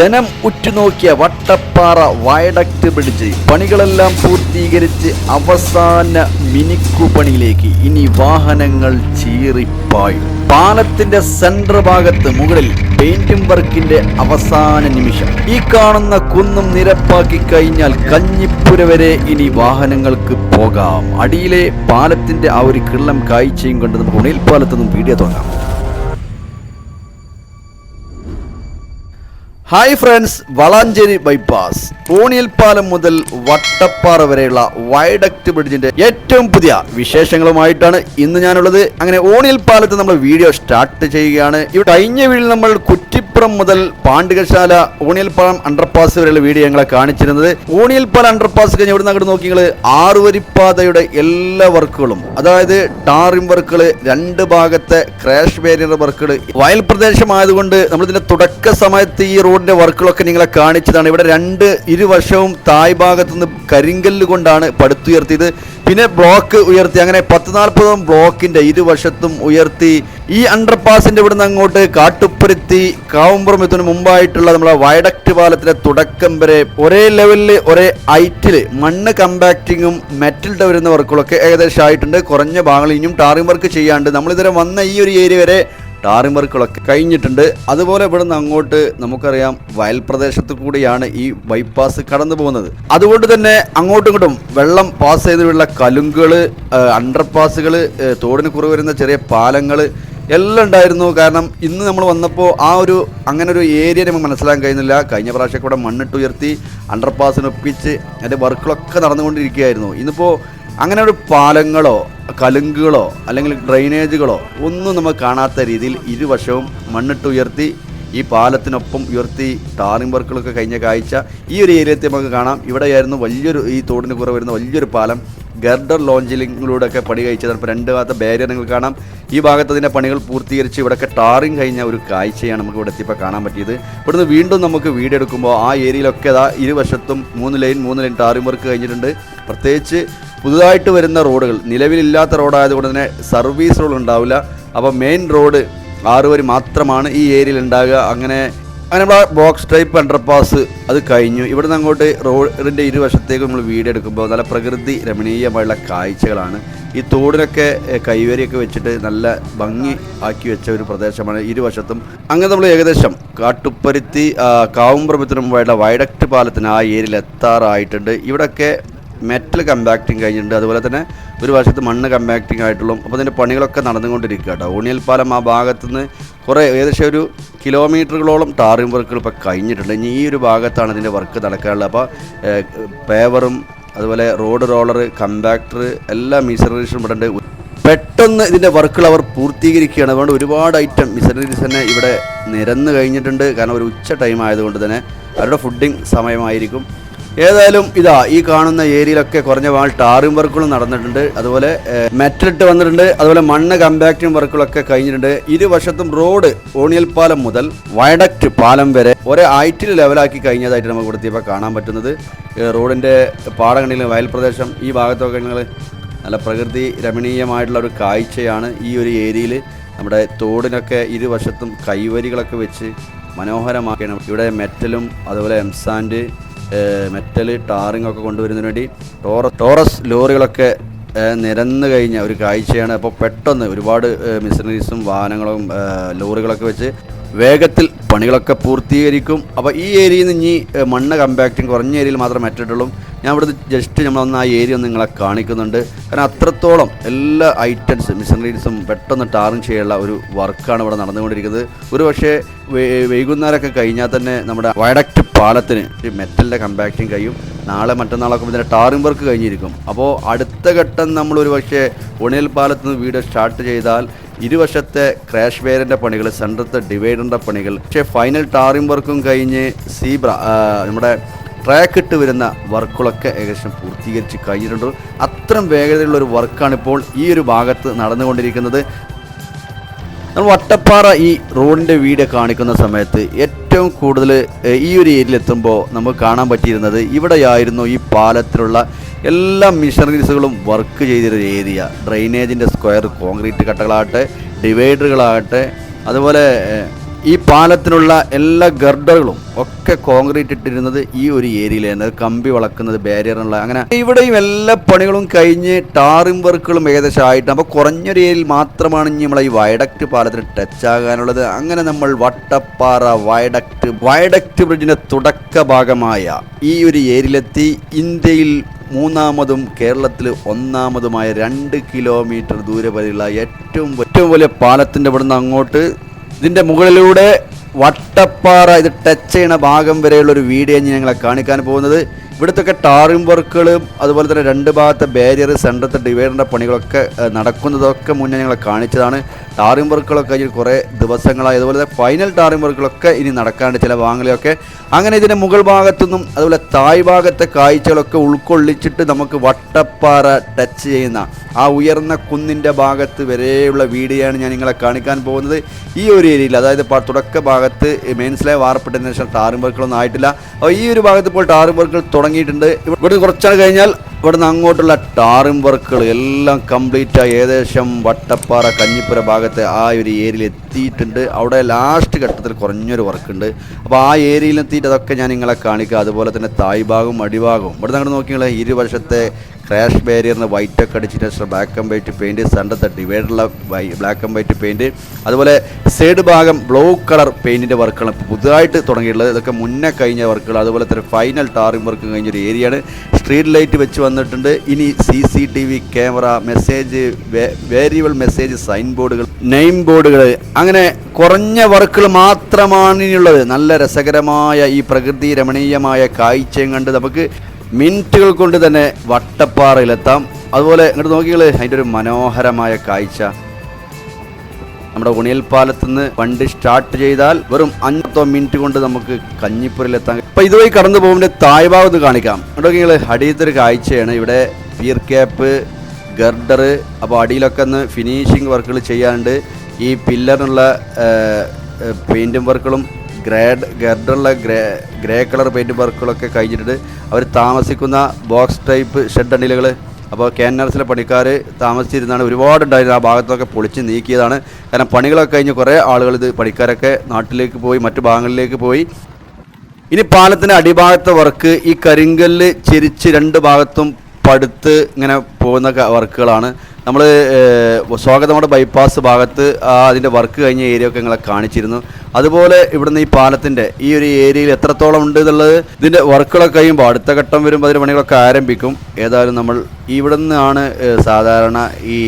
ജനം ഉറ്റുനോക്കിയ Vattappara viaduct bridge പണികളെല്ലാം പൂർത്തീകരിച്ച് അവസാന മിനിക്കു പണിയിലേക്ക് ഇനി വാഹനങ്ങൾ ചീറിപ്പായും. പാലത്തിന്റെ സെൻട്രൽ ഭാഗത്ത് മുകളിൽ പെയിന്റിംഗ് വർക്കിന്റെ അവസാന നിമിഷം. ഈ കാണുന്ന കുന്നും നിരപ്പാക്കി കഴിഞ്ഞാൽ കഞ്ഞിപ്പുര വരെ ഇനി വാഹനങ്ങൾക്ക് പോകാം. അടിയിലെ പാലത്തിന്റെ ആ ഒരു കിള്ളം കാഴ്ചയും കണ്ട് നമുക്ക് ഉണയിൽ പാലത്തൊന്നും വീഡിയോ തുടങ്ങാം ഹായ് ഫ്രണ്ട്സ് വളാഞ്ചേരി ബൈപ്പാസ് ഓണിയൽ പാലം മുതൽ വട്ടപ്പാറ വരെയുള്ള വൈഡക്ട് ബ്രിഡ്ജിന്റെ ഏറ്റവും പുതിയ വിശേഷങ്ങളുമായിട്ടാണ് ഇന്ന് ഞാനുള്ളത്. അങ്ങനെ ഓണിയൽ പാലത്ത് നമ്മൾ വീഡിയോ സ്റ്റാർട്ട് ചെയ്യുകയാണ്. ഈ കഴിഞ്ഞ വീട്ടിൽ നമ്മൾ കുറ്റിപ്പുറം മുതൽ പാണ്ഡികശാല ഊണിയൽപ്പാളം അണ്ടർപാസ് വരെയുള്ള വീഡിയോ ഞങ്ങളെ കാണിച്ചിരുന്നത്. ഊണിയൽപ്പാളം അണ്ടർപാസ് കഴിഞ്ഞ് ഇവിടുന്ന് അങ്ങോട്ട് നോക്കി ആറുവരിപ്പാതയുടെ എല്ലാ വർക്കുകളും അതായത് ടാറിംഗ് വർക്കുകൾ രണ്ട് ഭാഗത്തെ ക്രാഷ് ബാരിയർ വർക്കുകൾ വയൽ പ്രദേശമായതുകൊണ്ട് നമ്മളിതിന്റെ തുടക്ക സമയത്ത് ഈ റോഡിന്റെ വർക്കുകളൊക്കെ നിങ്ങളെ കാണിച്ചതാണ്. ഇവിടെ രണ്ട് ഇരുവശവും തായ് ഭാഗത്തു നിന്ന് കരിങ്കല്ല് കൊണ്ടാണ് പടുത്തുയർത്തിയത്. പിന്നെ ബ്ലോക്ക് ഉയർത്തി അങ്ങനെ പത്ത് നാൽപ്പതോളം ബ്ലോക്കിന്റെ ഇരുവശത്തും ഉയർത്തി ഈ അണ്ടർപാസിന്റെ ഇവിടുന്ന് അങ്ങോട്ട് കാട്ടുപ്പുരത്തി കാവുമ്പുറം എത്തുന്നതിന് മുമ്പായിട്ടുള്ള നമ്മുടെ വയഡക്ട് പാലത്തിലെ തുടക്കം വരെ ഒരേ ലെവലിൽ ഒരേ ഹൈറ്റിൽ മണ്ണ് കമ്പാക്റ്റിങ്ങും മെറ്റൽ വരുന്ന വർക്കുകളൊക്കെ ഏകദേശം ആയിട്ടുണ്ട്. കുറഞ്ഞ ഭാഗങ്ങൾ ഇനിയും ടാറിംഗ് വർക്ക് ചെയ്യാണ്ട് നമ്മളിതുവരെ വന്ന ഈ ഒരു ഏരിയ വരെ ടാറിംഗ് വർക്കുകളൊക്കെ കഴിഞ്ഞിട്ടുണ്ട്. അതുപോലെ ഇവിടുന്ന് അങ്ങോട്ട് നമുക്കറിയാം വയൽ പ്രദേശത്ത് കൂടിയാണ് ഈ ബൈപ്പാസ് കടന്നു പോകുന്നത്. അതുകൊണ്ട് തന്നെ അങ്ങോട്ടും ഇങ്ങോട്ടും വെള്ളം പാസ് ചെയ്തിട്ടുള്ള കലുങ്കുകൾ അണ്ടർപാസുകൾ തോടിന് കുറവ് വരുന്ന ചെറിയ പാലങ്ങൾ എല്ലാം ഉണ്ടായിരുന്നു. കാരണം ഇന്ന് നമ്മൾ വന്നപ്പോൾ ആ ഒരു അങ്ങനെ ഒരു ഏരിയ നമുക്ക് മനസ്സിലാക്കാൻ കഴിയുന്നില്ല കഴിഞ്ഞ പ്രാവശ്യം കൂടെ ഉയർത്തി അണ്ടർപാസിനൊപ്പിച്ച് അതിന്റെ വർക്കുകളൊക്കെ നടന്നുകൊണ്ടിരിക്കുകയായിരുന്നു. ഇന്നിപ്പോൾ അങ്ങനെ ഒരു പാലങ്ങളോ കലുങ്കുകളോ അല്ലെങ്കിൽ ഡ്രെയിനേജുകളോ ഒന്നും നമുക്ക് കാണാത്ത രീതിയിൽ ഇരുവശവും മണ്ണിട്ട് ഉയർത്തി ഈ പാലത്തിനൊപ്പം ഉയർത്തി ടാറിംഗ് വർക്കുകളൊക്കെ കഴിഞ്ഞ കാഴ്ച ഈ ഒരു ഏരിയത്തെ നമുക്ക് കാണാം. ഇവിടെയായിരുന്നു വലിയൊരു ഈ തോടിന് കുറവ് വരുന്ന വലിയൊരു പാലം. ഗർഡർ ലോഞ്ചിലിങ്ങിലൂടെ ഒക്കെ പണി കഴിച്ചത് ഇപ്പോൾ രണ്ട് ഭാഗത്തെ ബാരിയർ നിങ്ങൾ കാണാം. ഈ ഭാഗത്ത് അതിന്റെ പണികൾ പൂർത്തീകരിച്ച് ഇവിടെയൊക്കെ ടാറിങ് കഴിഞ്ഞ ഒരു കാഴ്ചയാണ് നമുക്ക് ഇവിടെ എത്തിയപ്പോൾ കാണാൻ പറ്റിയത്. ഇവിടുന്ന് വീണ്ടും നമുക്ക് വീഡിയോ എടുക്കുമ്പോൾ ആ ഏരിയയിലൊക്കെ അതാ ഇരുവശത്തും മൂന്ന് ലൈൻ മൂന്ന് ലൈൻ ടാറിംഗ് വർക്ക് കഴിഞ്ഞിട്ടുണ്ട്. പ്രത്യേകിച്ച് പുതുതായിട്ട് വരുന്ന റോഡുകൾ നിലവിലില്ലാത്ത റോഡായതുകൊണ്ട് തന്നെ സർവീസ് റോഡ് ഉണ്ടാവില്ല. അപ്പോൾ മെയിൻ റോഡ് ആറ് വരി മാത്രമാണ് ഈ ഏരിയയിൽ ഉണ്ടാകുക അങ്ങനെ അങ്ങനെ ബോക്സ് ടൈപ്പ് അണ്ടർപാസ് അത് കഴിഞ്ഞു. ഇവിടുന്ന് അങ്ങോട്ട് റോഡിന്റെ ഇരുവശത്തേക്ക് നമ്മൾ വീഡിയോ എടുക്കുമ്പോൾ നല്ല പ്രകൃതി രമണീയമായുള്ള കാഴ്ചകളാണ്. ഈ തോടിനൊക്കെ കൈവരിയൊക്കെ വെച്ചിട്ട് നല്ല ഭംഗി ആക്കി വെച്ച ഒരു പ്രദേശമാണ് ഇരുവശത്തും. അങ്ങനെ നമ്മൾ ഏകദേശം കാട്ടുപ്പരുത്തി ആ, വൈഡക്ട് പാലത്തിന് ആ ഏരിയയിൽ എത്താറായിട്ടുണ്ട്. ഇവിടെയൊക്കെ മെറ്റൽ കമ്പാക്റ്റിംഗ് കഴിഞ്ഞിട്ടുണ്ട്. അതുപോലെ തന്നെ ഒരു വശത്ത് മണ്ണ് കമ്പാക്റ്റിംഗ് ആയിട്ടുള്ളൂ അപ്പോൾ അതിന്റെ പണികളൊക്കെ നടന്നുകൊണ്ടിരിക്കുക കേട്ടോ. ഊണിയൽ പാലം ആ ഭാഗത്തു നിന്ന് കുറേ ഏകദേശം ഒരു കിലോമീറ്ററുകളോളം ടാറിംഗ് വർക്കുകൾ ഇപ്പോൾ കഴിഞ്ഞിട്ടുണ്ട്. ഇനി ഈ ഒരു ഭാഗത്താണ് ഇതിന്റെ വർക്ക് നടക്കാനുള്ളത്. അപ്പോൾ പേവറും അതുപോലെ റോഡ് റോളർ കമ്പാക്ടർ എല്ലാ മിസറേഷനും ഇവിടെ ഉണ്ട്. പെട്ടെന്ന് ഇതിന്റെ വർക്കുകൾ അവർ പൂർത്തീകരിക്കുകയാണ്. അതുകൊണ്ട് ഒരുപാട് ഐറ്റം മിസറീസ് തന്നെ ഇവിടെ നിരന്ന് കഴിഞ്ഞിട്ടുണ്ട്. കാരണം ഒരു ഉച്ച ടൈം ആയതുകൊണ്ട് തന്നെ അവരുടെ ഫുഡിങ് സമയമായിരിക്കും. ഏതായാലും ഇതാ ഈ കാണുന്ന ഏരിയയിലൊക്കെ കുറഞ്ഞ വാൾ ടാറിംഗ് വർക്കുകളും നടന്നിട്ടുണ്ട്. അതുപോലെ മെറ്റലിട്ട് വന്നിട്ടുണ്ട്. അതുപോലെ മണ്ണ് കമ്പാക്റ്റിംഗ് വർക്കുകളൊക്കെ കഴിഞ്ഞിട്ടുണ്ട്. ഇരുവശത്തും റോഡ് ഓണിയൽ പാലം മുതൽ വയഡക്റ്റ് പാലം വരെ ഒരേ ഐറ്റിൽ ലെവലാക്കി കഴിഞ്ഞതായിട്ട് നമുക്ക് ഇവിടുത്തെ കാണാൻ പറ്റുന്നത്. റോഡിന്റെ പാടകണിയിൽ വയൽ പ്രദേശം ഈ ഭാഗത്തൊക്കെ നിങ്ങൾ നല്ല പ്രകൃതി രമണീയമായിട്ടുള്ള ഒരു കാഴ്ചയാണ് ഈ ഒരു ഏരിയയിൽ നമ്മുടെ തോടിനൊക്കെ ഇരുവശത്തും കൈവരികളൊക്കെ വെച്ച് മനോഹരമാക്കിയാണ് ഇവിടെ മെറ്റലും അതുപോലെ എംസാൻഡ് മെറ്റൽ ടാറിംഗ് ഒക്കെ കൊണ്ടുവരുന്നതിന് വേണ്ടി ടോറ ടോറസ് ലോറികളൊക്കെ നിരന്നു കഴിഞ്ഞ ഒരു കാഴ്ചയാണ്. അപ്പോൾ പെട്ടെന്ന് ഒരുപാട് മിഷനറീസും വാഹനങ്ങളും ലോറികളൊക്കെ വെച്ച് വേഗത്തിൽ പണികളൊക്കെ പൂർത്തീകരിക്കും. അപ്പോൾ ഈ ഏരിയയിൽ നിന്ന് ഇനി മണ്ണ് കമ്പാക്റ്റിങ് കുറഞ്ഞ ഏരിയയിൽ മാത്രമേ മെറ്റിട്ടുള്ളൂ ഞാൻ ഇവിടുന്ന് ജസ്റ്റ് നമ്മളൊന്ന് ആ ഏരിയ ഒന്ന് നിങ്ങളെ കാണിക്കുന്നുണ്ട്. കാരണം അത്രത്തോളം എല്ലാ ഐറ്റംസ് മിഷനറീസും പെട്ടെന്ന് ടാറിങ് ചെയ്യാനുള്ള ഒരു വർക്കാണ് ഇവിടെ നടന്നുകൊണ്ടിരിക്കുന്നത്. ഒരു പക്ഷേ വൈകുന്നേരമൊക്കെ കഴിഞ്ഞാൽ തന്നെ നമ്മുടെ വയഡക്റ്റ് പാലത്തിന് മെറ്റലിന്റെ കമ്പാക്ഷൻ കഴിയും. നാളെ മറ്റന്നാളൊക്കെ ഇതിന്റെ ടാറിങ് വർക്ക് കഴിഞ്ഞിരിക്കും. അപ്പോൾ അടുത്ത ഘട്ടം നമ്മൾ ഒരു പക്ഷേ ഉണിയൽ പാലത്ത് നിന്ന് വീഡിയോ സ്റ്റാർട്ട് ചെയ്താൽ ഇരുവശത്തെ ക്രാഷ് വെയറിന്റെ പണികൾ സെന്ററത്തെ ഡിവൈഡറിന്റെ പണികൾ പക്ഷേ ഫൈനൽ ടാറിങ് വർക്കും കഴിഞ്ഞ് സീബ്ര നമ്മുടെ ട്രാക്ക് ഇട്ട് വരുന്ന വർക്കുകളൊക്കെ ഏകദേശം പൂർത്തീകരിച്ച് കഴിഞ്ഞിട്ടുണ്ട്. അത്രയും വേഗതയുള്ള ഒരു വർക്കാണ് ഇപ്പോൾ ഈ ഒരു ഭാഗത്ത് നടന്നുകൊണ്ടിരിക്കുന്നത്. നമ്മൾ വട്ടപ്പാറ ഈ റോഡിന്റെ വീട് കാണിക്കുന്ന സമയത്ത് ഏറ്റവും കൂടുതൽ ഈ ഒരു ഏരിയയിൽ എത്തുമ്പോൾ നമുക്ക് കാണാൻ പറ്റിയിരുന്നത് ഇവിടെയായിരുന്നു ഈ പാലത്തിലുള്ള എല്ലാ മിഷനറീസുകളും വർക്ക് ചെയ്തിരുന്ന ഏരിയ. ഡ്രെയിനേജിന്റെ സ്ക്വയർ കോൺക്രീറ്റ് കട്ടകളാകട്ടെ ഡിവൈഡറുകളാകട്ടെ അതുപോലെ ഈ പാലത്തിനുള്ള എല്ലാ ഗർഡറുകളും ഒക്കെ കോൺക്രീറ്റ് ഇട്ടിരുന്നത് ഈ ഒരു ഏരിയയിലാണ് കമ്പി വളക്കുന്നത് ബാരിയറിനുള്ള അങ്ങനെ. ഇവിടെയും എല്ലാ പണികളും കഴിഞ്ഞ് ടാറിം വർക്കുകളും ഏകദേശം ആയിട്ട് അപ്പോൾ കുറഞ്ഞൊരു ഏരിയയിൽ മാത്രമാണ് ഇനി നമ്മളെ ഈ വയഡക്റ്റ് പാലത്തിന് ടച്ച് ആകാനുള്ളത്. അങ്ങനെ നമ്മൾ വട്ടപ്പാറ വയഡക്റ്റ് വയഡക്റ്റ് ബ്രിഡ്ജിന്റെ തുടക്ക ഭാഗമായ ഈ ഒരു ഏരിയയിലെത്തി. ഇന്ത്യയിൽ മൂന്നാമതും കേരളത്തിൽ ഒന്നാമതുമായ രണ്ട് കിലോമീറ്റർ ദൂരെ വരെയുള്ള ഏറ്റവും ഏറ്റവും വലിയ പാലത്തിന്റെ ഇവിടുന്ന് അങ്ങോട്ട് ഇതിന്റെ മുകളിലൂടെ വട്ടപ്പാറ ഇത് ടച്ച് ചെയ്യുന്ന ഭാഗം വരെയുള്ള ഒരു വീഡിയോ ഞങ്ങളെ കാണിക്കാൻ പോകുന്നത്. ഇവിടുത്തെ ടാറിംഗ് വർക്കുകളും അതുപോലെ തന്നെ രണ്ട് ഭാഗത്തെ ബാരിയർ സെന്ററത്തെ ഡിവൈഡറിന്റെ പണികളൊക്കെ നടക്കുന്നതൊക്കെ മുന്നേ ഞങ്ങൾ കാണിച്ചതാണ്. ടാറിംഗ് വർക്കുകളൊക്കെ കഴിഞ്ഞ് കുറേ ദിവസങ്ങളായി. അതുപോലെ തന്നെ ഫൈനൽ ടാറിംഗ് വർക്കുകളൊക്കെ ഇനി നടക്കാണ്ട് ചില വാങ്ങലൊക്കെ അങ്ങനെ ഇതിന്റെ മുകൾ ഭാഗത്തുനിന്നും അതുപോലെ തായ് ഭാഗത്തെ കാഴ്ചകളൊക്കെ ഉൾക്കൊള്ളിച്ചിട്ട് നമുക്ക് വട്ടപ്പാറ ടച്ച് ചെയ്യുന്ന ആ ഉയർന്ന കുന്നിന്റെ ഭാഗത്ത് വരെയുള്ള വീഡിയോയാണ് ഞാൻ നിങ്ങളെ കാണിക്കാൻ പോകുന്നത്. ഈ ഒരു ഏരിയയിൽ അതായത് തുടക്ക ഭാഗത്ത് മെയിൻസിലെ വാർപ്പെട്ടതിന് ശേഷം ടാറിംഗ് വർക്കുകളൊന്നും ആയിട്ടില്ല. അപ്പോൾ ഈ ഒരു ഭാഗത്ത് ഇപ്പോൾ ടാറിംഗ് വർക്കുകൾ തുടങ്ങിയിട്ടുണ്ട് ഇവിടെ കുറച്ചാൾ കഴിഞ്ഞാൽ ഇവിടുന്ന് അങ്ങോട്ടുള്ള ടാറിംഗ് വർക്കുകൾ എല്ലാം കംപ്ലീറ്റ് ആയി ഏകദേശം വട്ടപ്പാറ കഞ്ഞിപ്പുര ഭാഗത്തെ ആ ഒരു ഏരിയയിൽ എത്തിയിട്ടുണ്ട്. അവിടെ ലാസ്റ്റ് ഘട്ടത്തിൽ കുറഞ്ഞൊരു വർക്കുണ്ട്. അപ്പോൾ ആ ഏരിയയിൽ എത്തിയിട്ട് അതൊക്കെ ഞാൻ നിങ്ങളെ കാണിക്കുക അതുപോലെ തന്നെ തായ് ഭാഗവും അടിഭാഗവും. ഇവിടെ നിങ്ങൾ നോക്കിയാൽ ഇരുവശത്തെ ക്രാഷ് ബാരിയറിന് വൈറ്റ് ഒക്കെ അടിച്ചിട്ട് black and white paint center ഡിവൈഡറുള്ള black and white paint അതുപോലെ സൈഡ് ഭാഗം ബ്ലൂ കളർ പെയിന്റിന്റെ വർക്കുകളാണ് ഇപ്പോൾ പുതുതായിട്ട് തുടങ്ങിയിട്ടുള്ളത്. ഇതൊക്കെ മുന്നേ കഴിഞ്ഞ വർക്കുകൾ അതുപോലെ തന്നെ ഫൈനൽ ടാറിംഗ് വർക്ക് കഴിഞ്ഞൊരു ഏരിയയാണ് സ്ട്രീറ്റ് ലൈറ്റ് വെച്ച് വന്നിട്ടുണ്ട്. ഇനി C C T V camera message variable message sign ബോർഡുകൾ നെയിം ബോർഡുകൾ അങ്ങനെ കുറഞ്ഞ വർക്കുകൾ മാത്രമാണ് ഇനിയുള്ളത്. നല്ല രസകരമായ ഈ പ്രകൃതി രമണീയമായ കാഴ്ചയും കണ്ട് നമുക്ക് മിനിറ്റുകൾ കൊണ്ട് തന്നെ വട്ടപ്പാറയിലെത്താം. അതുപോലെ ഇങ്ങോട്ട് നോക്കിയാൽ അതിന്റെ ഒരു മനോഹരമായ കാഴ്ച. നമ്മുടെ ഉണിയൽ പാലത്ത് നിന്ന് വണ്ടി സ്റ്റാർട്ട് ചെയ്താൽ വെറും അഞ്ചോ മിനിറ്റ് കൊണ്ട് നമുക്ക് കഞ്ഞിപ്പുരയിലെത്താം അപ്പോൾ ഇതുവഴി കടന്നു പോകുമ്പോൾ താഴ്ഭാഗത്ത് കാണിക്കാം. ഇവിടെ അടിയത്തെ അടിയത്തൊരു കാഴ്ചയാണ്. ഇവിടെ പിയർ ഗർഡർ അപ്പോൾ അടിയിലൊക്കെ ഒന്ന് ഫിനിഷിങ് വർക്കുകൾ ചെയ്യാനുണ്ട്. ഈ പില്ലറിനുള്ള പെയിന്റും വർക്കുകളും ഗ്രേഡ് ഗർഡുള്ള ഗ്രേ ഗ്രേ കളർ പെയിന്റ് വർക്കുകളൊക്കെ കഴിഞ്ഞിട്ടുണ്ട്. അവർ താമസിക്കുന്ന ബോക്സ് ടൈപ്പ് ഷെഡ് അണിലുകൾ അപ്പോൾ കാനർസിലെ പണിക്കാർ താമസിച്ചിരുന്നാണ് ഒരുപാടുണ്ടായിരുന്നു. ആ ഭാഗത്തൊക്കെ പൊളിച്ച് നീക്കിയതാണ്. കാരണം പണികളൊക്കെ കഴിഞ്ഞ് കുറേ ആളുകൾ ഇത് പണിക്കാരൊക്കെ നാട്ടിലേക്ക് പോയി മറ്റു ഭാഗങ്ങളിലേക്ക് പോയി. ഇനി പാലത്തിന്റെ അടിഭാഗത്തെ വർക്ക് ഈ കരിങ്കല്ല് ചിരിച്ച് രണ്ട് ഭാഗത്തും പടുത്ത് ഇങ്ങനെ പോകുന്ന വർക്കുകളാണ്. നമ്മൾ സ്വാഗതമോടെ ബൈപ്പാസ് ഭാഗത്ത് അതിന്റെ വർക്ക് കഴിഞ്ഞ ഏരിയ ഒക്കെ നിങ്ങളെ കാണിച്ചിരുന്നു. അതുപോലെ ഇവിടുന്ന് ഈ പാലത്തിന്റെ ഈ ഒരു ഏരിയയിൽ എത്രത്തോളം ഉണ്ട് എന്നുള്ളത് ഇതിന്റെ വർക്കുകളൊക്കെ കഴിയുമ്പോൾ അടുത്ത ഘട്ടം വരുമ്പോൾ അതിന്റെ പണികളൊക്കെ ആരംഭിക്കും. ഏതായാലും നമ്മൾ ഇവിടെ നിന്നാണ് സാധാരണ ഈ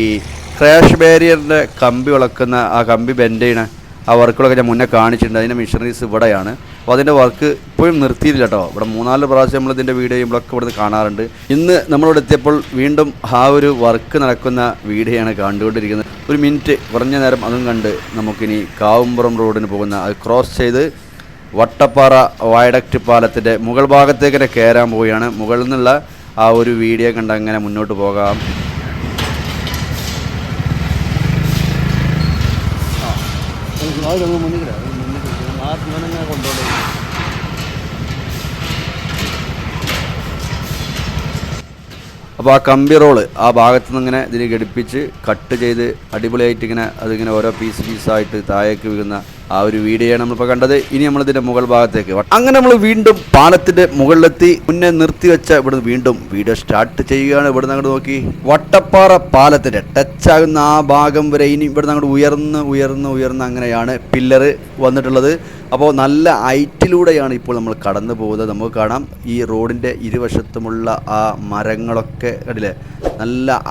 ക്രാഷ് ബാരിയറിന്റെ കമ്പി വിളക്കുന്ന ആ കമ്പി ബെൻഡ് ചെയ്യണ ആ വർക്കുകളൊക്കെ ഞാൻ മുന്നേ കാണിച്ചിട്ടുണ്ട്. അതിന്റെ മിഷനറീസ് ഇവിടെയാണ്. അപ്പോൾ അതിന്റെ വർക്ക് ഇപ്പോഴും നിർത്തിയില്ല കേട്ടോ ഇവിടെ മൂന്നാൽ പ്രാവശ്യം നമ്മൾ ഇതിന്റെ വീഡിയോ ചെയ്യുമ്പോഴൊക്കെ ഇവിടുന്ന് കാണാറുണ്ട്. ഇന്ന് നമ്മളിവിടെ എത്തിയപ്പോൾ വീണ്ടും ആ ഒരു വർക്ക് നടക്കുന്ന വീഡിയോയാണ് കണ്ടുകൊണ്ടിരിക്കുന്നത്. ഒരു മിനിറ്റ് കുറഞ്ഞ നേരം അതും കണ്ട് നമുക്കിനി കാവുമ്പുറം റോഡിന് പോകുന്ന അത് ക്രോസ് ചെയ്ത് വട്ടപ്പാറ വയഡക്റ്റ് പാലത്തിന്റെ മുകൾ ഭാഗത്തേക്ക് തന്നെ കയറാൻ പോവുകയാണ്. മുകളിൽ നിന്നുള്ള ആ ഒരു വീഡിയോ കണ്ട് അങ്ങനെ മുന്നോട്ട് പോകാം. അപ്പോൾ ആ കമ്പി റോൾ ആ ഭാഗത്തു നിന്ന് ഇങ്ങനെ ഇതിന് ഘടിപ്പിച്ച് കട്ട് ചെയ്ത് അടിപൊളിയായിട്ട് ഇങ്ങനെ അതിങ്ങനെ ഓരോ പീസ് പീസായിട്ട് താഴേക്ക് വീഴുന്ന ആ ഒരു വീഡിയോയാണ് നമ്മളിപ്പോൾ കണ്ടത്. ഇനി നമ്മളിതിന്റെ മുകൾ ഭാഗത്തേക്ക് അങ്ങനെ നമ്മൾ വീണ്ടും പാലത്തിന്റെ മുകളിലെത്തി. മുന്നേ നിർത്തി വെച്ച ഇവിടുന്ന് വീണ്ടും വീഡിയോ സ്റ്റാർട്ട് ചെയ്യുകയാണ്. ഇവിടുന്ന് അങ്ങോട്ട് നോക്കി. വട്ടപ്പാറ പാലത്തിന്റെ ടച്ച് ആകുന്ന ആ ഭാഗം വരെ ഇനി ഇവിടുന്ന് അങ്ങോട്ട് ഉയർന്ന് ഉയർന്ന് ഉയർന്ന് അങ്ങനെയാണ് പില്ലറ് വന്നിട്ടുള്ളത്. അപ്പോൾ നല്ല ഐറ്റിലൂടെയാണ് ഇപ്പോൾ നമ്മൾ കടന്നു പോകുന്നത്. നമുക്ക് കാണാം. ഈ റോഡിന്റെ ഇരുവശത്തുമുള്ള ആ മരങ്ങളൊക്കെ കണ്ടില്ലേ? നല്ല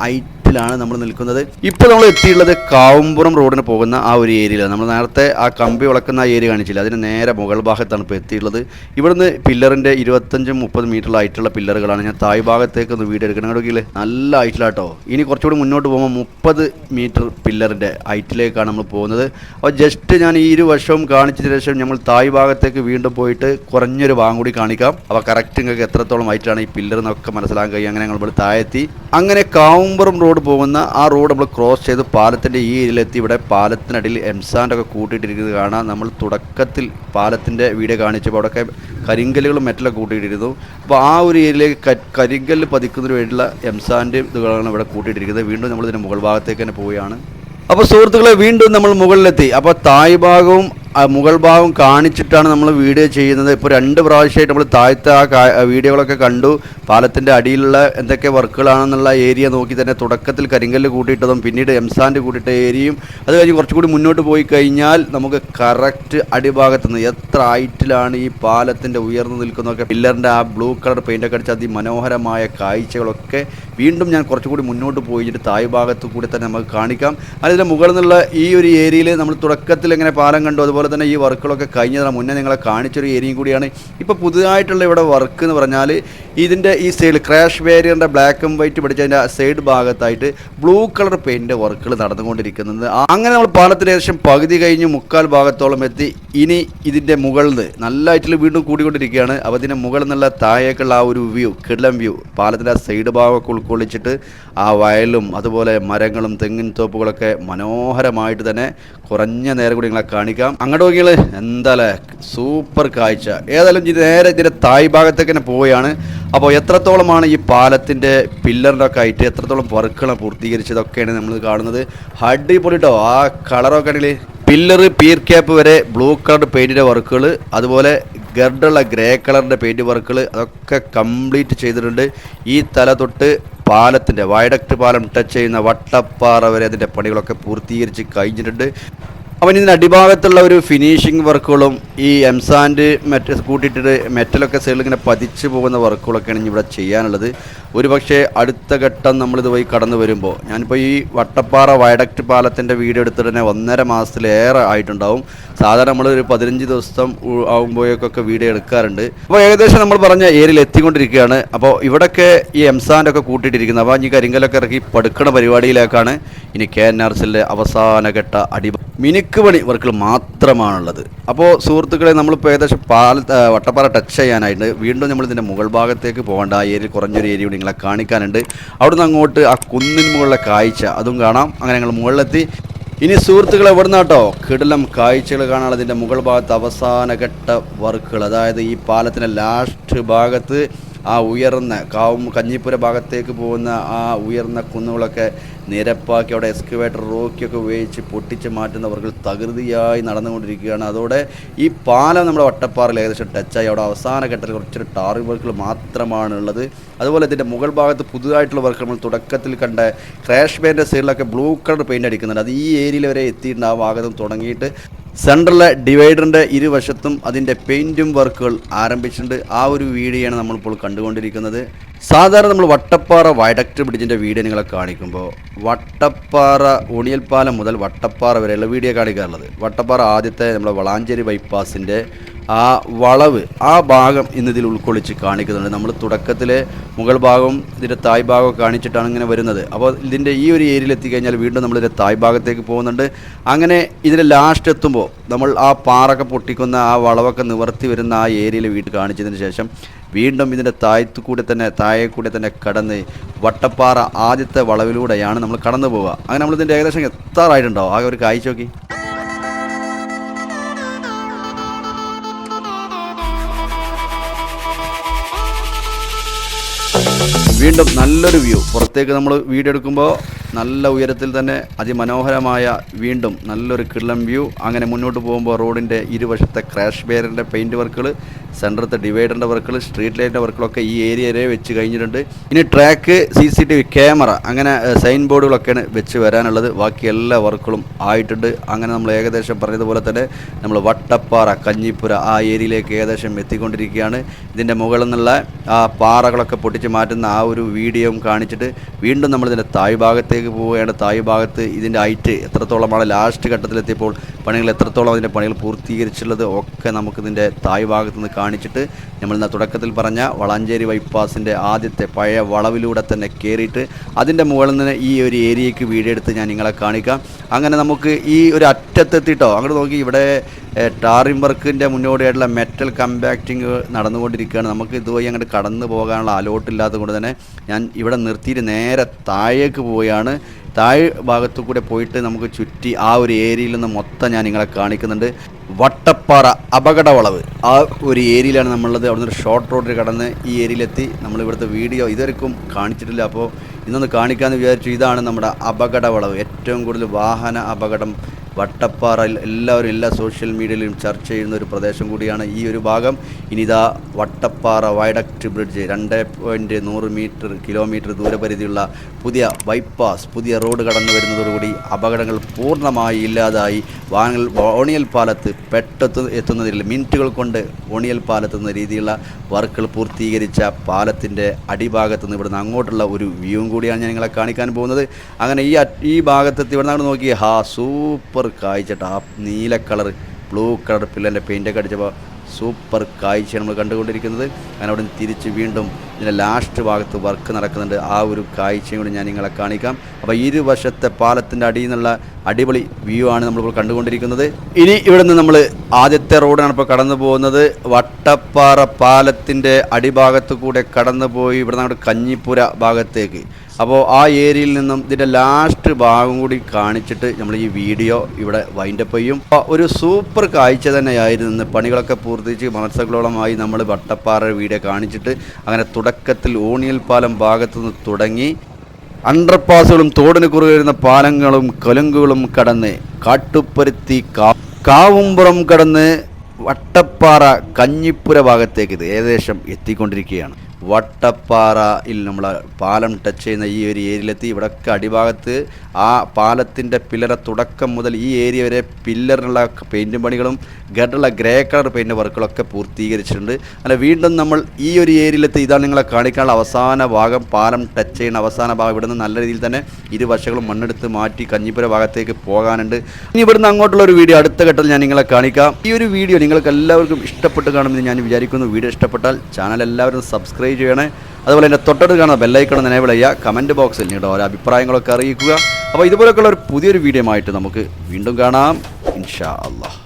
ഹൈറ്റിലാണ് നമ്മൾ നിൽക്കുന്നത്. ഇപ്പോൾ നമ്മൾ എത്തിയിട്ടുള്ളത് കാവുംപുറം റോഡിന് പോകുന്ന ആ ഒരു ഏരിയയിലാണ്. നമ്മൾ നേരത്തെ ആ കമ്പി വളക്കുന്ന ആ ഏരിയ കാണിച്ചില്ല. അതിന് നേരെ മുകൾ ഭാഗത്താണ് ഇപ്പോൾ എത്തിയിട്ടുള്ളത്. ഇവിടുന്ന് പില്ലറിന്റെ ഇരുപത്തഞ്ചും മുപ്പത് മീറ്ററിലായിട്ടുള്ള പില്ലറുകളാണ്. ഞാൻ തായ് ഭാഗത്തേക്ക് ഒന്ന് വീട് എടുക്കണം. നല്ല ഹൈറ്റിലാട്ടോ ഇനി കുറച്ചുകൂടി മുന്നോട്ട് പോകുമ്പോൾ മുപ്പത് മീറ്റർ പില്ലറിന്റെ ഹൈറ്റിലേക്കാണ് നമ്മൾ പോകുന്നത്. അപ്പോൾ ജസ്റ്റ് ഞാൻ ഈ ഇരു വർഷവും കാണിച്ചതിന് ശേഷം നമ്മൾ തായ് ഭാഗത്തേക്ക് വീണ്ടും പോയിട്ട് കുറഞ്ഞൊരു ഭാഗം കൂടി കാണിക്കാം. അപ്പോൾ കറക്റ്റ് നിങ്ങൾക്ക് എത്രത്തോളം ഹൈറ്റാണ് ഈ പില്ലർ എന്നൊക്കെ മനസ്സിലാക്കാൻ അങ്ങനെ ഞങ്ങൾ ഇവിടെ താഴെത്തി. അങ്ങനെ കാവുംപുറം റോഡ് പോകുന്ന ആ റോഡ് നമ്മൾ ക്രോസ് ചെയ്ത് പാലത്തിന്റെ ഈ ഏരിയയിലെത്തി ഇവിടെ പാലത്തിനടിയിൽ എംസാന്റെ ഒക്കെ കൂട്ടിയിട്ടിരിക്കുന്നത് കാണാം. നമ്മൾ തുടക്കത്തിൽ പാലത്തിന്റെ വീട് കാണിച്ചപ്പോൾ അവിടെയൊക്കെ കരിങ്കല്ലുകളും മെറ്റലൊക്കെ കൂട്ടിയിട്ടിരുന്നു. അപ്പോൾ ആ ഒരു ഏരിയയിലേക്ക് കരിങ്കല്ല് പതിക്കുന്നതിന് വേണ്ടിയുള്ള എംസാന്റെ ഇതുകളാണ് ഇവിടെ കൂട്ടിയിട്ടിരിക്കുന്നത്. വീണ്ടും നമ്മൾ ഇതിന്റെ മുകൾ ഭാഗത്തേക്ക് തന്നെ പോവുകയാണ്. അപ്പോൾ സുഹൃത്തുക്കളെ വീണ്ടും നമ്മൾ മുകളിലെത്തി. അപ്പോൾ തായ് ഭാഗവും മുകൾ ഭാഗം കാണിച്ചിട്ടാണ് നമ്മൾ വീഡിയോ ചെയ്യുന്നത്. ഇപ്പോൾ രണ്ട് പ്രാവശ്യമായിട്ട് നമ്മൾ താഴത്തെ ആ വീഡിയോകളൊക്കെ കണ്ടു. പാലത്തിന്റെ അടിയിലുള്ള എന്തൊക്കെ വർക്കുകളാണെന്നുള്ള ഏരിയ നോക്കി തന്നെ തുടക്കത്തിൽ കരിങ്കല്ല് കൂട്ടിയിട്ടതും പിന്നീട് എംസാൻഡ് കൂട്ടിയിട്ട ഏരിയയും അത് കഴിഞ്ഞ് കുറച്ചുകൂടി മുന്നോട്ട് പോയി കഴിഞ്ഞാൽ നമുക്ക് കറക്റ്റ് അടിഭാഗത്ത് നിന്ന് എത്ര ഹൈറ്റിലാണ് ഈ പാലത്തിന്റെ ഉയർന്നു നിൽക്കുന്നതൊക്കെ പില്ലറിന്റെ ആ ബ്ലൂ കളർ പെയിന്റൊക്കെ അടിച്ച് അതിമനോഹരമായ കാഴ്ചകളൊക്കെ വീണ്ടും ഞാൻ കുറച്ചുകൂടി മുന്നോട്ട് പോയിട്ട് തായ് ഭാഗത്ത് കൂടി തന്നെ നമുക്ക് കാണിക്കാം. അതിന്റെ മുകളിൽ നിന്നുള്ള ഈ ഒരു ഏരിയയിൽ നമ്മൾ തുടക്കത്തിൽ എങ്ങനെ പാലം കണ്ടു അതുപോലെ തന്നെ ഈ വർക്കുകളൊക്കെ കഴിഞ്ഞതാണ് മുന്നേ നിങ്ങളെ കാണിച്ചൊരു ഏരിയയും കൂടിയാണ്. ഇപ്പോൾ പുതുതായിട്ടുള്ള ഇവിടെ വർക്ക് എന്ന് പറഞ്ഞാൽ ഇതിന്റെ ഈ സൈഡ് ക്രാഷ് വേരിയറിന്റെ ബ്ലാക്ക് ആൻഡ് വൈറ്റ് പിടിച്ചതിന്റെ സൈഡ് ഭാഗത്തായിട്ട് ബ്ലൂ കളർ പെയിന്റ് വർക്കുകൾ നടന്നുകൊണ്ടിരിക്കുന്നത് അങ്ങനെ നമ്മൾ പാലത്തിന് ഏകദേശം പകുതി കഴിഞ്ഞ് മുക്കാൽ ഭാഗത്തോളം എത്തി. ഇനി ഇതിന്റെ മുകളിൽ നിന്ന് നല്ല ഹൈറ്റിൽ വീണ്ടും കൂടിക്കൊണ്ടിരിക്കുകയാണ്. അപ്പോൾ ഇതിന്റെ മുകളിൽ നിന്നുള്ള താഴേക്കുള്ള ആ ഒരു വ്യൂ കിടലം വ്യൂ പാലത്തിന്റെ ആ സൈഡ് ഭാഗമൊക്കെ ഉൾക്കൊള്ളിച്ചിട്ട് ആ വയലും അതുപോലെ മരങ്ങളും തെങ്ങിൻ തോപ്പുകളൊക്കെ മനോഹരമായിട്ട് തന്നെ കുറഞ്ഞ നേരം കൂടി നിങ്ങളെ കാണിക്കാം. അങ്ങോട്ട് നോക്കിയാൽ എന്തായാലും സൂപ്പർ കാഴ്ച. ഏതായാലും ഇത് നേരെ ഇതിന്റെ തായ് ഭാഗത്തേക്ക് തന്നെ പോവുകയാണ്. അപ്പോൾ എത്രത്തോളമാണ് ഈ പാലത്തിന്റെ പില്ലറിന്റെ ഒക്കെ ആയിട്ട് എത്രത്തോളം വർക്കുകളെ പൂർത്തീകരിച്ചതൊക്കെയാണ് നമ്മൾ കാണുന്നത്. അടിപൊളി കേട്ടോ ആ കളറൊക്കെ ആണെങ്കിൽ പില്ലറ് പീർ ക്യാപ്പ് വരെ ബ്ലൂ കളർ പെയിന്റിന്റെ വർക്കുകൾ അതുപോലെ ഗർഡുള്ള ഗ്രേ കളറിന്റെ പെയിന്റ് വർക്കുകൾ അതൊക്കെ കംപ്ലീറ്റ് ചെയ്തിട്ടുണ്ട്. ഈ തല തൊട്ട് പാലത്തിന്റെ വയഡക്ട് പാലം ടച്ച് ചെയ്യുന്ന വട്ടപ്പാറ വരെ അതിന്റെ പണികളൊക്കെ പൂർത്തീകരിച്ച് കഴിഞ്ഞിട്ടുണ്ട്. അവൻ ഇതിന്റെ അടിഭാഗത്തുള്ള ഒരു ഫിനിഷിങ് വർക്കുകളും ഈ എംസാൻഡ് മെറ്റ കൂട്ടിയിട്ട് മെറ്റലൊക്കെ സൈഡിൽ ഇങ്ങനെ പതിച്ചു പോകുന്ന വർക്കുകളൊക്കെയാണ് ഇവിടെ ചെയ്യാനുള്ളത്. ഒരു പക്ഷേ അടുത്ത ഘട്ടം നമ്മളിത് പോയി കടന്നു വരുമ്പോൾ ഞാനിപ്പോൾ ഈ വട്ടപ്പാറ വയഡക്റ്റ് പാലത്തിന്റെ വീഡിയോ എടുത്തിട്ട് തന്നെ ഒന്നര മാസത്തിലേറെ ആയിട്ടുണ്ടാവും. സാധാരണ നമ്മൾ ഒരു പതിനഞ്ച് ദിവസം ആകുമ്പോഴേക്കൊക്കെ വീഡിയോ എടുക്കാറുണ്ട്. അപ്പോൾ ഏകദേശം നമ്മൾ പറഞ്ഞ ഏരിയയിൽ എത്തിക്കൊണ്ടിരിക്കുകയാണ്. അപ്പോൾ ഇവിടെയൊക്കെ ഈ എംസാന്റെ ഒക്കെ കൂട്ടിയിട്ടിരിക്കുന്നത്. അപ്പോൾ ഈ കരിങ്കലൊക്കെ ഇറക്കി പടുക്കണ പരിപാടിയിലേക്കാണ് ഇനി കെ എൻ ആർ സിലെ അവസാന ഘട്ട അടി മിനുക്ക് പണി വർക്കുകൾ മാത്രമാണുള്ളത്. അപ്പോൾ സുഹൃത്തുക്കളെ നമ്മളിപ്പോൾ ഏകദേശം പാല വട്ടപ്പാറ ടച്ച് ചെയ്യാനായിട്ട് വീണ്ടും നമ്മൾ ഇതിന്റെ മുകൾ ഭാഗത്തേക്ക് പോകേണ്ട. ആ ഏരിയ കുറഞ്ഞൊരു ഏരിയ കൂടി നിങ്ങളെ കാണിക്കാനുണ്ട്. അവിടുന്ന് അങ്ങോട്ട് ആ കുന്നിന് മുകളിലെ കാഴ്ച അതും കാണാം. അങ്ങനെ ഞങ്ങൾ മുകളിലെത്തി. ഇനി സുഹൃത്തുക്കളെ എവിടുന്ന കിടലം കാഴ്ചകൾ കാണാൻ അതിന്റെ മുകൾ ഭാഗത്ത് അവസാന ഘട്ട വർക്കുകൾ. അതായത് ഈ പാലത്തിന്റെ ലാസ്റ്റ് ഭാഗത്ത് ആ ഉയർന്ന കാവും കഞ്ഞിപ്പുര ഭാഗത്തേക്ക് പോകുന്ന ആ ഉയർന്ന കുന്നുകളൊക്കെ നിരപ്പാക്കി അവിടെ എക്സ്കവേറ്റർ റോക്കിയൊക്കെ ഉപയോഗിച്ച് പൊട്ടിച്ച് മാറ്റുന്നവർക്ക് തകൃതിയായി നടന്നുകൊണ്ടിരിക്കുകയാണ്. അതോടെ ഈ പാലം നമ്മുടെ വട്ടപ്പാറയിൽ ഏകദേശം ടച്ചായി. അവിടെ അവസാന ഘട്ടത്തിൽ കുറച്ചൊരു ടാറി വർക്കുകൾ മാത്രമാണ് ഉള്ളത് അതുപോലെ ഇതിന്റെ മുകൾ ഭാഗത്ത് പുതുതായിട്ടുള്ള വർക്ക് നമ്മൾ തുടക്കത്തിൽ കണ്ട ക്രാഷ് പെയിന്റെ സൈഡിലൊക്കെ ബ്ലൂ കളർ പെയിന്റ് അടിക്കുന്നുണ്ട്. അത് ഈ ഏരിയയിൽ വരെ എത്തിയിട്ടുണ്ട് ആ ഭാഗത്തും തുടങ്ങിയിട്ട്. സെൻട്രലിലെ ഡിവൈഡറിന്റെ ഇരുവശത്തും അതിന്റെ പെയിന്റും വർക്കുകൾ ആരംഭിച്ചിട്ടുണ്ട്. ആ ഒരു വീഡിയോയാണ് നമ്മളിപ്പോൾ കണ്ടുകൊണ്ടിരിക്കുന്നത്. സാധാരണ നമ്മൾ വട്ടപ്പാറ വൈഡക്ട് ബ്രിഡ്ജിന്റെ വീഡിയോ നിങ്ങളെ കാണിക്കുമ്പോൾ വട്ടപ്പാറ ഊണിയൽപ്പാലം മുതൽ വട്ടപ്പാറ വരെയുള്ള വീഡിയോ കാണിക്കാറുള്ളത്. വട്ടപ്പാറ ആദ്യത്തെ നമ്മുടെ വളാഞ്ചേരി ബൈപ്പാസിന്റെ ആ വളവ് ആ ഭാഗം ഇന്നിതിൽ ഉൾക്കൊള്ളിച്ച് കാണിക്കുന്നുണ്ട്. നമ്മൾ തുടക്കത്തിൽ മുകൾ ഭാഗവും ഇതിന്റെ തായ് ഭാഗവും കാണിച്ചിട്ടാണ് ഇങ്ങനെ വരുന്നത്. അപ്പോൾ ഇതിന്റെ ഈ ഒരു ഏരിയയിൽ എത്തിക്കഴിഞ്ഞാൽ വീണ്ടും നമ്മൾ ഇതിന്റെ തായ് ഭാഗത്തേക്ക് പോകുന്നുണ്ട്. അങ്ങനെ ഇതിന്റെ ലാസ്റ്റ് എത്തുമ്പോൾ നമ്മൾ ആ പാറൊക്കെ പൊട്ടിക്കുന്ന ആ വളവൊക്കെ നിവർത്തി വരുന്ന ആ ഏരിയയിൽ വീട്ടിൽ കാണിച്ചതിന് ശേഷം വീണ്ടും ഇതിന്റെ താഴത്തു കൂടെ തന്നെ താഴെ കൂടെ തന്നെ കടന്ന് വട്ടപ്പാറ ആദ്യത്തെ വളവിലൂടെയാണ് നമ്മൾ കടന്നു പോവുക. അങ്ങനെ നമ്മളിതിന്റെ ഏകദേശം എത്താറായിട്ടുണ്ടാവും ആകെ ഒരു കാഴ്ച നോക്കി. വീണ്ടും നല്ലൊരു വ്യൂ. പുറത്തേക്ക് നമ്മൾ വീഡിയോ എടുക്കുമ്പോൾ നല്ല ഉയരത്തിൽ തന്നെ അതിമനോഹരമായ വീണ്ടും നല്ലൊരു കിള്ളം വ്യൂ. അങ്ങനെ മുന്നോട്ട് പോകുമ്പോൾ റോഡിന്റെ ഇരുവശത്തെ ക്രാഷ് ബെയറിന്റെ പെയിന്റ് വർക്കുകൾ സെന്ററത്തെ ഡിവൈഡറിന്റെ വർക്കുകൾ സ്ട്രീറ്റ് ലൈറ്റിന്റെ വർക്കുകളൊക്കെ ഈ ഏരിയ വരെ വെച്ച് കഴിഞ്ഞിട്ടുണ്ട്. ഇനി track C C T V camera അങ്ങനെ സൈൻ ബോർഡുകളൊക്കെയാണ് വെച്ച് വരാനുള്ളത്. ബാക്കി എല്ലാ വർക്കുകളും ആയിട്ടുണ്ട്. അങ്ങനെ നമ്മൾ ഏകദേശം പറഞ്ഞതുപോലെ തന്നെ നമ്മൾ വട്ടപ്പാറ കഞ്ഞിപ്പുര ആ ഏരിയയിലേക്ക് ഏകദേശം എത്തിക്കൊണ്ടിരിക്കുകയാണ്. ഇതിന്റെ മുകളിൽ നിന്നുള്ള ആ പാറകളൊക്കെ പൊട്ടിച്ച് മാറ്റുന്ന ആ ഒരു വീഡിയോയും കാണിച്ചിട്ട് വീണ്ടും നമ്മൾ ഇതിന്റെ തായ് ഭാഗത്തേക്ക് പോവുകയാണ്. തായ് ഭാഗത്ത് ഇതിന്റെ ഹൈറ്റ് എത്രത്തോളമാണ്? ലാസ്റ്റ് ഘട്ടത്തിലെത്തിയപ്പോൾ പണികൾ എത്രത്തോളം അതിന്റെ പണികൾ പൂർത്തീകരിച്ചുള്ളത് ഒക്കെ നമുക്കിതിന്റെ തായ് ഭാഗത്ത് നിന്ന് കാണിച്ചിട്ട് നമ്മൾ ഇന്ന് തുടക്കത്തിൽ പറഞ്ഞ വളാഞ്ചേരി ബൈപ്പാസിന്റെ ആദ്യത്തെ പഴയ വളവിലൂടെ തന്നെ കയറിയിട്ട് അതിന്റെ മുകളിൽ നിന്ന് ഈ ഒരു ഏരിയയ്ക്ക് വീടെടുത്ത് ഞാൻ നിങ്ങളെ കാണിക്കാം. അങ്ങനെ നമുക്ക് ഈ ഒരു അറ്റത്തെത്തിട്ടോ അങ്ങോട്ട് നോക്കി ഇവിടെ ടാറിംഗ് വർക്കിന്റെ മുന്നോടിയായിട്ടുള്ള മെറ്റൽ കമ്പാക്റ്റിംഗ് നടന്നുകൊണ്ടിരിക്കുകയാണ്. നമുക്ക് ഇതുവഴി അങ്ങോട്ട് കടന്നു പോകാനുള്ള അലോട്ടില്ലാത്തത് കൊണ്ട് തന്നെ ഞാൻ ഇവിടെ നിർത്തിയിട്ട് നേരെ താഴേക്ക് പോവുകയാണ്. താഴെ ഭാഗത്തു കൂടെ പോയിട്ട് നമുക്ക് ചുറ്റി ആ ഒരു ഏരിയയിൽ നിന്ന് മൊത്തം ഞാൻ നിങ്ങളെ കാണിക്കുന്നുണ്ട്. വട്ടപ്പാറ അപകടവളവ്. ആ ഒരു ഏരിയയിലാണ് നമ്മളുള്ളത്. അവിടുന്ന് ഒരു ഷോർട്ട് റോഡിൽ കടന്ന് ഈ ഏരിയയിലെത്തി. നമ്മൾ ഇവിടുത്തെ വീഡിയോ ഇതുവരെക്കും കാണിച്ചിട്ടില്ല. അപ്പോൾ ഇന്നൊന്ന് കാണിക്കാമെന്ന് വിചാരിച്ചു. ഇതാണ് നമ്മുടെ അപകടവളവ്. ഏറ്റവും കൂടുതൽ വാഹന അപകടം വട്ടപ്പാറയിൽ എല്ലാവരും എല്ലാ സോഷ്യൽ മീഡിയയിലും ചർച്ച ചെയ്യുന്ന ഒരു പ്രദേശം കൂടിയാണ് ഈ ഒരു ഭാഗം. ഇനിതാ വട്ടപ്പാറ വയഡക്ട് ബ്രിഡ്ജ് രണ്ട് പോയിന്റ് നൂറ് മീറ്റർ കിലോമീറ്റർ ദൂരപരിധിയുള്ള പുതിയ ബൈപ്പാസ് പുതിയ റോഡ് കടന്നു വരുന്നതോടുകൂടി അപകടങ്ങൾ പൂർണമായി ഇല്ലാതായി. വാഹനങ്ങൾ ഓണിയൽ പാലത്ത് പെട്ടെത്ത് എത്തുന്നതിൽ മിനിറ്റുകൾ കൊണ്ട് ഓണിയൽ പാലത്തുന്ന രീതിയിലുള്ള വർക്കുകൾ പൂർത്തീകരിച്ച പാലത്തിന്റെ അടിഭാഗത്ത് നിന്ന് ഇവിടുന്ന് അങ്ങോട്ടുള്ള ഒരു വ്യൂവും കൂടിയാണ് ഞാൻ നിങ്ങളെ കാണിക്കാൻ പോകുന്നത്. അങ്ങനെ ഈ ഈ ഭാഗത്തെത്തി ഇവിടെ നിന്ന് നോക്കി ഹാ സൂപ്പർ കാഴ്ചട്ട്. ആ നീല കളർ ബ്ലൂ കളർ പിള്ളേന്റെ പെയിന്റൊക്കെ അടിച്ചപ്പോൾ സൂപ്പർ കാഴ്ചയാണ് നമ്മൾ കണ്ടുകൊണ്ടിരിക്കുന്നത്. ഞാൻ അവിടെ നിന്ന് തിരിച്ച് വീണ്ടും ഇതിന്റെ ലാസ്റ്റ് ഭാഗത്ത് വർക്ക് നടക്കുന്നുണ്ട്. ആ ഒരു കാഴ്ചയും കൂടി ഞാൻ നിങ്ങളെ കാണിക്കാം. അപ്പോൾ ഇരുവശത്തെ പാലത്തിന്റെ അടിയിൽ നിന്നുള്ള അടിപൊളി വ്യൂ ആണ് നമ്മളിപ്പോൾ കണ്ടുകൊണ്ടിരിക്കുന്നത്. ഇനി ഇവിടെ നിന്ന് നമ്മൾ ആദ്യത്തെ റോഡാണ് ഇപ്പോൾ കടന്നു പോകുന്നത്. വട്ടപ്പാറ പാലത്തിന്റെ അടിഭാഗത്ത് കൂടെ കടന്നു പോയി ഇവിടെ നമ്മുടെ കഞ്ഞിപ്പുര ഭാഗത്തേക്ക്. അപ്പോൾ ആ ഏരിയയിൽ നിന്നും ഇതിന്റെ ലാസ്റ്റ് ഭാഗം കൂടി കാണിച്ചിട്ട് നമ്മൾ ഈ വീഡിയോ ഇവിടെ വൈൻഡപ്പ് ചെയ്യും. ഒരു സൂപ്പർ കാഴ്ച തന്നെയായിരുന്നു പണികളൊക്കെ പൂർത്തിച്ച് മാസങ്ങളോളമായി നമ്മൾ വട്ടപ്പാറ വീഡിയോ കാണിച്ചിട്ട് അങ്ങനെ തുടക്കത്തിൽ ഓണിയൽ പാലം ഭാഗത്തു നിന്ന് തുടങ്ങി. അണ്ടർപാസുകളും തോടിന് കുറുകെ വരുന്ന പാലങ്ങളും കൊലങ്കുകളും കടന്ന് കാട്ടുപ്പരുത്തി കാവുംപുറം കടന്ന് വട്ടപ്പാറ കഞ്ഞിപ്പുര ഭാഗത്തേക്ക് ഇത് ഏകദേശം എത്തിക്കൊണ്ടിരിക്കുകയാണ്. വട്ടപ്പാറയിൽ നമ്മൾ പാലം ടച്ച് ചെയ്യുന്ന ഈ ഒരു ഏരിയയിലെത്തി ഇവിടൊക്കെ അടിഭാഗത്ത് ആ പാലത്തിന്റെ പില്ലറ തുടക്കം മുതൽ ഈ ഏരിയ വരെ പില്ലറിനുള്ള പെയിന്റ് പണികളും ഗഡുള്ള ഗ്രേ കളർ പെയിന്റ് വർക്കുകളൊക്കെ പൂർത്തീകരിച്ചിട്ടുണ്ട്. അല്ല വീണ്ടും നമ്മൾ ഈ ഒരു ഏരിയയിലെത്തി ഇതാണ് നിങ്ങളെ കാണിക്കാനുള്ള അവസാന ഭാഗം. പാലം ടച്ച് ചെയ്യുന്ന അവസാന ഭാഗം ഇവിടുന്ന് നല്ല രീതിയിൽ തന്നെ ഇരുവശങ്ങളും മണ്ണെടുത്ത് മാറ്റി കഞ്ഞിപ്പുര ഭാഗത്തേക്ക് പോകാനുണ്ട്. ഇനി ഇവിടുന്ന് അങ്ങോട്ടുള്ള ഒരു വീഡിയോ അടുത്ത ഘട്ടത്തിൽ ഞാൻ നിങ്ങളെ കാണിക്കാം. ഈ ഒരു വീഡിയോ നിങ്ങൾക്ക് എല്ലാവർക്കും ഇഷ്ടപ്പെട്ട് കാണുമെന്ന് ഞാൻ വിചാരിക്കുന്നു. വീഡിയോ ഇഷ്ടപ്പെട്ടാൽ ചാനൽ എല്ലാവരും സബ്സ്ക്രൈബ് ചെയ്യണേ. അതുപോലെ എന്റെ തൊട്ടടുത്ത് കാണുന്ന ബെല്ലൈക്കണം എനേബിൾ ചെയ്യുക. കമന്റ് ബോക്സിൽ നിങ്ങളുടെ ഓരോ അഭിപ്രായങ്ങളൊക്കെ അറിയിക്കുക. അപ്പോൾ ഇതുപോലൊക്കെയുള്ള ഒരു പുതിയൊരു വീഡിയോ ആയിട്ട് നമുക്ക് വീണ്ടും കാണാം. ഇൻഷാ അള്ളാഹ്.